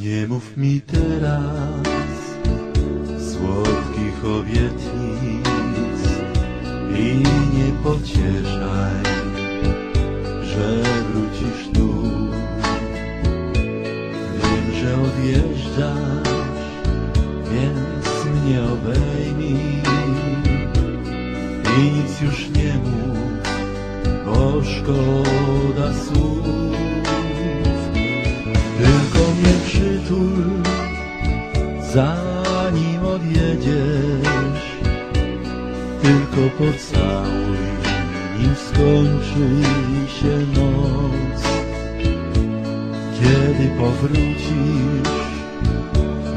Nie mów mi teraz słodkich obietnic i nie pocieszaj, że wrócisz tu. Wiem, że odjeżdżasz, więc mnie obejmij i nic już nie mów, bo szkoda słów. Tylko pocałuj, nim skończy się noc. Kiedy powrócisz,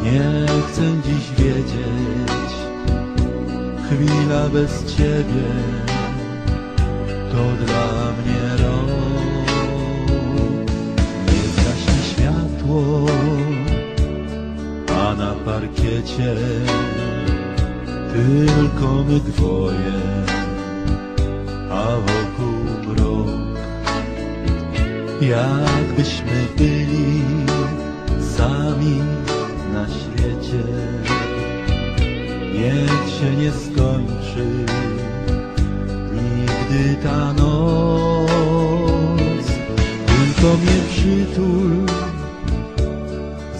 nie chcę dziś wiedzieć. Chwila bez ciebie to dla mnie rok. Nie zgaśnie światło, a na parkiecie tylko my dwoje, a wokół mrok. Jakbyśmy byli sami na świecie, niech się nie skończy nigdy ta noc. Tylko mnie przytul,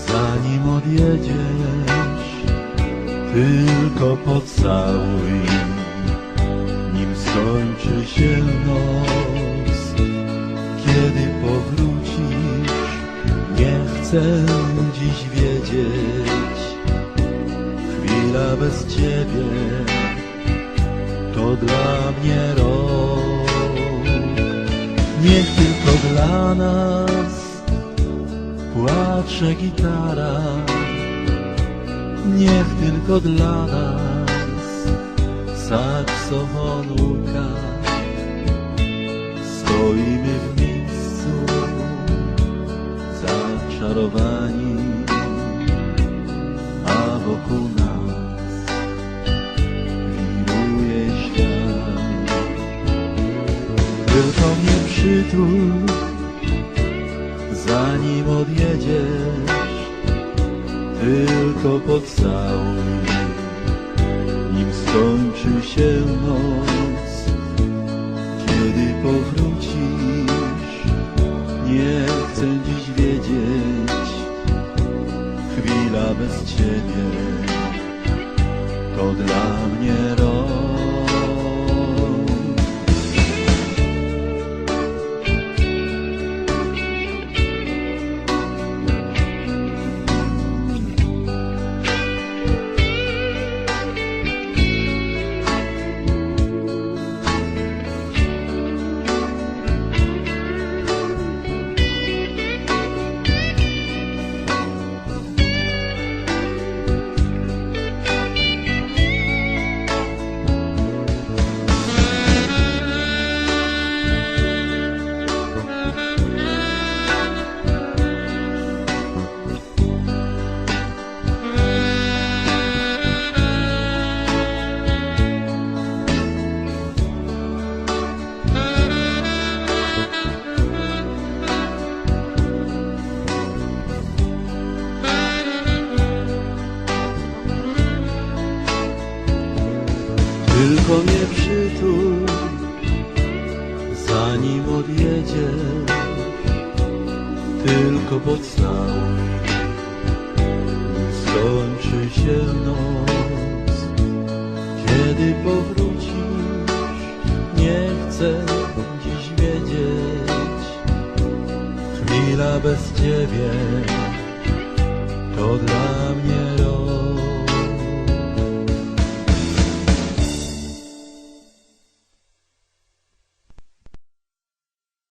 zanim odjedziesz, tylko pocałuj, nim skończy się noc. Kiedy powrócisz, nie chcę dziś wiedzieć, chwila bez ciebie to dla mnie rok. Niech tylko dla nas płacze gitara, niech tylko dla nas saksofon łuka. Stoimy w miejscu zaczarowani, a wokół nas wiruje świat. Tylko mnie przytul, zanim odjedziesz, tylko pocałuj, nim skończy się noc. Kiedy powrócisz, nie chcę dziś wiedzieć, chwila bez ciebie Tylko mnie przytul, zanim odjedziesz, tylko nim skończy się noc. Kiedy powrócisz, nie chcę dziś wiedzieć, chwila bez ciebie to dla mnie